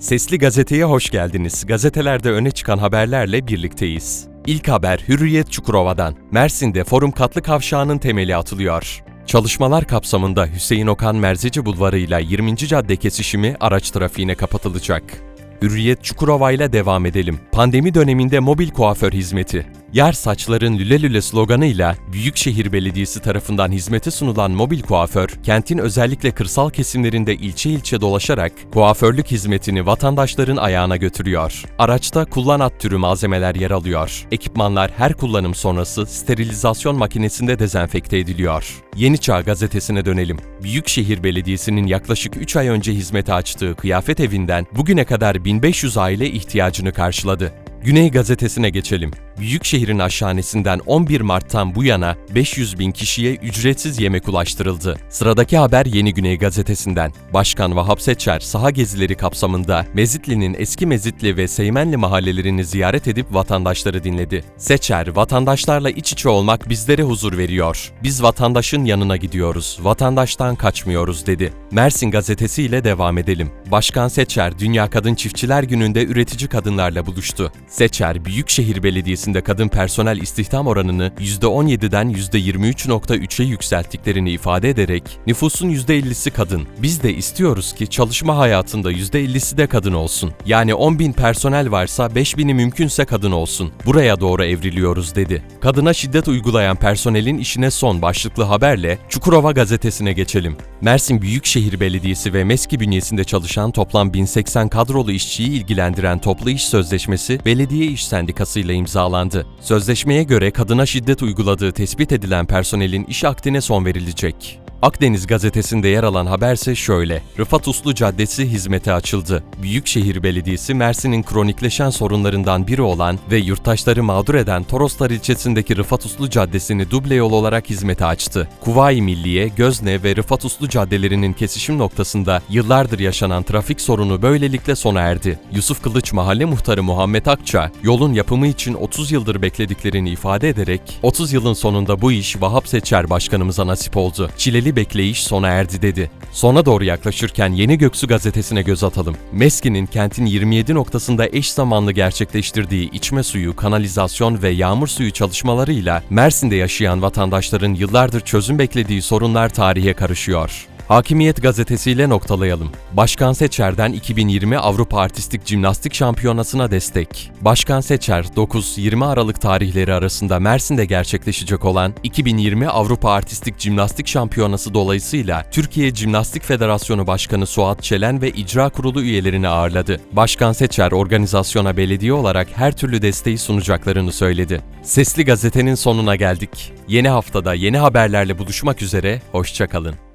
Sesli Gazete'ye hoş geldiniz. Gazetelerde öne çıkan haberlerle birlikteyiz. İlk haber Hürriyet Çukurova'dan. Mersin'de Forum Katlı Kavşağı'nın temeli atılıyor. Çalışmalar kapsamında Hüseyin Okan Merzici Bulvarı ile 20. cadde kesişimi araç trafiğine kapatılacak. Hürriyet Çukurova ile devam edelim. Pandemi döneminde mobil kuaför hizmeti. Yer saçların lüle lüle sloganıyla Büyükşehir Belediyesi tarafından hizmete sunulan mobil kuaför, kentin özellikle kırsal kesimlerinde ilçe ilçe dolaşarak kuaförlük hizmetini vatandaşların ayağına götürüyor. Araçta kullan at türü malzemeler yer alıyor. Ekipmanlar her kullanım sonrası sterilizasyon makinesinde dezenfekte ediliyor. Yeni Çağ gazetesine dönelim. Büyükşehir Belediyesi'nin yaklaşık 3 ay önce hizmete açtığı kıyafet evinden bugüne kadar 1500 aile ihtiyacını karşıladı. Güney Gazetesi'ne geçelim. Büyükşehir'in aşhanesinden 11 Mart'tan bu yana 500 bin kişiye ücretsiz yemek ulaştırıldı. Sıradaki haber Yeni Güney Gazetesi'nden. Başkan Vahap Seçer saha gezileri kapsamında Mezitli'nin eski Mezitli ve Seymenli mahallelerini ziyaret edip vatandaşları dinledi. Seçer, vatandaşlarla iç içe olmak bizlere huzur veriyor. Biz vatandaşın yanına gidiyoruz, vatandaştan kaçmıyoruz dedi. Mersin Gazetesi ile devam edelim. Başkan Seçer, Dünya Kadın Çiftçiler Günü'nde üretici kadınlarla buluştu. Seçer, Büyükşehir Belediyesi'nde kadın personel istihdam oranını %17'den %23.3'e yükselttiklerini ifade ederek, nüfusun %50'si kadın. Biz de istiyoruz ki çalışma hayatında %50'si de kadın olsun. Yani 10 bin personel varsa 5 bini mümkünse kadın olsun. Buraya doğru evriliyoruz dedi. Kadına şiddet uygulayan personelin işine son başlıklı haberle Çukurova gazetesine geçelim. Mersin Büyükşehir Belediyesi ve MESKİ bünyesinde çalışan toplam 1080 kadrolu işçiyi ilgilendiren toplu iş sözleşmesi Belediye İş Sendikası ile imzalandı. Sözleşmeye göre kadına şiddet uyguladığı tespit edilen personelin iş akdine son verilecek. Akdeniz gazetesinde yer alan haberse şöyle. Rıfat Uslu Caddesi hizmete açıldı. Büyükşehir Belediyesi Mersin'in kronikleşen sorunlarından biri olan ve yurttaşları mağdur eden Toroslar ilçesindeki Rıfat Uslu Caddesi'ni duble yol olarak hizmete açtı. Kuvayi Milliye, Gözne ve Rıfat Uslu caddelerinin kesişim noktasında yıllardır yaşanan trafik sorunu böylelikle sona erdi. Yusuf Kılıç Mahalle Muhtarı Muhammed Akça, yolun yapımı için 30 yıldır beklediklerini ifade ederek, 30 yılın sonunda bu iş Vahap Seçer Başkanımıza nasip oldu. Çileli bekleyiş sona erdi dedi. Sona doğru yaklaşırken Yeni Göksu gazetesine göz atalım. MESKİ'nin kentin 27 noktasında eş zamanlı gerçekleştirdiği içme suyu, kanalizasyon ve yağmur suyu çalışmalarıyla Mersin'de yaşayan vatandaşların yıllardır çözüm beklediği sorunlar tarihe karışıyor. Hakimiyet gazetesiyle noktalayalım. Başkan Seçer'den 2020 Avrupa Artistik Jimnastik Şampiyonası'na destek. Başkan Seçer, 9-20 Aralık tarihleri arasında Mersin'de gerçekleşecek olan 2020 Avrupa Artistik Jimnastik Şampiyonası dolayısıyla Türkiye Jimnastik Federasyonu Başkanı Suat Çelen ve İcra Kurulu üyelerini ağırladı. Başkan Seçer, organizasyona belediye olarak her türlü desteği sunacaklarını söyledi. Sesli Gazete'nin sonuna geldik. Yeni haftada yeni haberlerle buluşmak üzere, hoşçakalın.